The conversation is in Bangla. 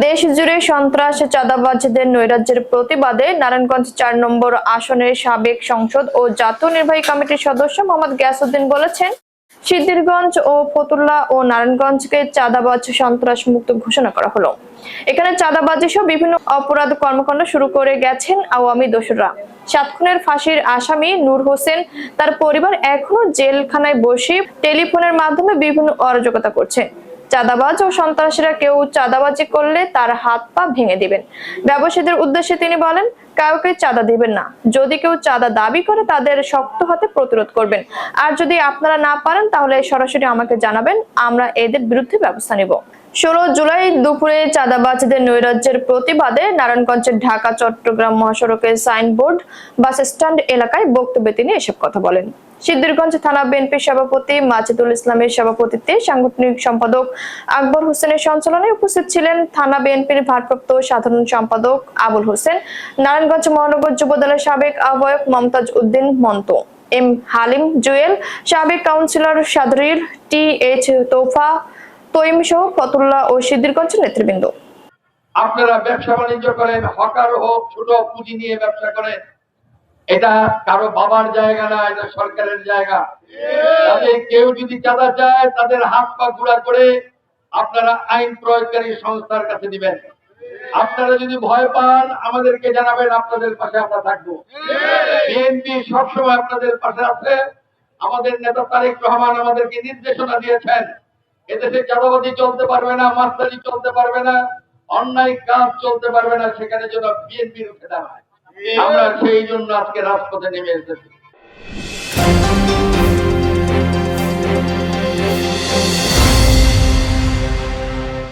দেশ জুড়ে সন্ত্রাস, চাঁদাবাজদের নৈরাজ্যের প্রতিবাদে নারায়ণগঞ্জ চার নম্বর আসনের সাবেক সংসদ ও জাতীয় নির্বাহী কমিটির সদস্য মোহাম্মদ গিয়াসউদ্দিন বলেছেন, সিদ্ধিরগঞ্জ ও ফতুল্লা ও নারায়ণগঞ্জকে চাঁদাবাজ সন্ত্রাস মুক্ত ঘোষণা করা হলো। এখানে চাঁদাবাজি সহ বিভিন্ন অপরাধ কর্মকাণ্ড শুরু করে গেছেন আওয়ামী দোসররা। সাত খুনের ফাঁসির আসামি নূর হোসেন তার পরিবার এখনও জেলখানায় বসে টেলিফোনের মাধ্যমে বিভিন্ন অরাজকতা করছে চাঁদাবাজ ও সন্ত্রাসীরা কেউ চাঁদাবাজি করলে তার হাত পা ভেঙে দিবেন। ব্যবসায়ীদের উদ্দেশ্যে তিনি বলেন, কাউকে চাঁদা দিবেন না। যদি কেউ চাঁদা দাবি করে, তাদের শক্ত হাতে প্রতিরোধ করবেন। আর যদি আপনারা না পারেন, তাহলে সরাসরি আমাকে জানাবেন, আমরা এদের বিরুদ্ধে ব্যবস্থা নিব। ষোলো জুলাই দুপুরে চাঁদাবাজদের নৈরাজ্যের প্রতিবাদে নারায়ণগঞ্জের ঢাকা, চট্টগ্রাম মহাসড়কের সাইনবোর্ড বাস স্ট্যান্ড এলাকায় বক্তব্যে তিনি এসব কথা বলেন। সিদ্ধিরগঞ্জ থানা বিএনপির সভাপতি মাজিদুল ইসলামের সভাপতিত্বে সাংগঠনিক সম্পাদক আকবর হোসেনের সঞ্চালনে উপস্থিত ছিলেন থানা বিএনপির ভারপ্রাপ্ত সাধারণ সম্পাদক আবুল হোসেন, নারায়ণগঞ্জ মহানগর যুবদলের সাবেক আহ্বায়ক মমতাজ উদ্দিন মন্ত, এম হালিম জুয়েল, সাবেক কাউন্সিলর সাদরির টি এইচ তোফা তৈম সহ ফতুল্লাহ ও সিদ্ধিরগঞ্জের নেতৃবৃন্দ। আপনারা ব্যবসা বাণিজ্য করেন, হকার হোক, ছোট পুঁজি নিয়ে ব্যবসা করেন, এটা কারও বাবার জায়গা না, এটা সরকারের জায়গা। তাদের কেউ যদি চাঁদা চায়, তাদের হাত পা গুড়া করে আপনারা আইন প্রয়োগকারী সংস্থার কাছে দিবেন। আপনারা যদি ভয় পান, আমাদেরকে জানাবেন, আপনাদের পাশে আমরা থাকব। বিএনপি সবসময় আপনাদের পাশে আছে। আমাদের নেতা তারেক রহমান আমাদেরকে নির্দেশনা দিয়েছেন এদেশে চাঁদাবাজি চলতে পারবে না, মাস্তানি চলতে পারবে না, অন্যায় কাজ চলতে পারবে না, সেখানে যেন বিএনপি রুখে দাঁড়ায়। আমরা সেই জন্য আজকে রাজপথে নেমে এসেছি।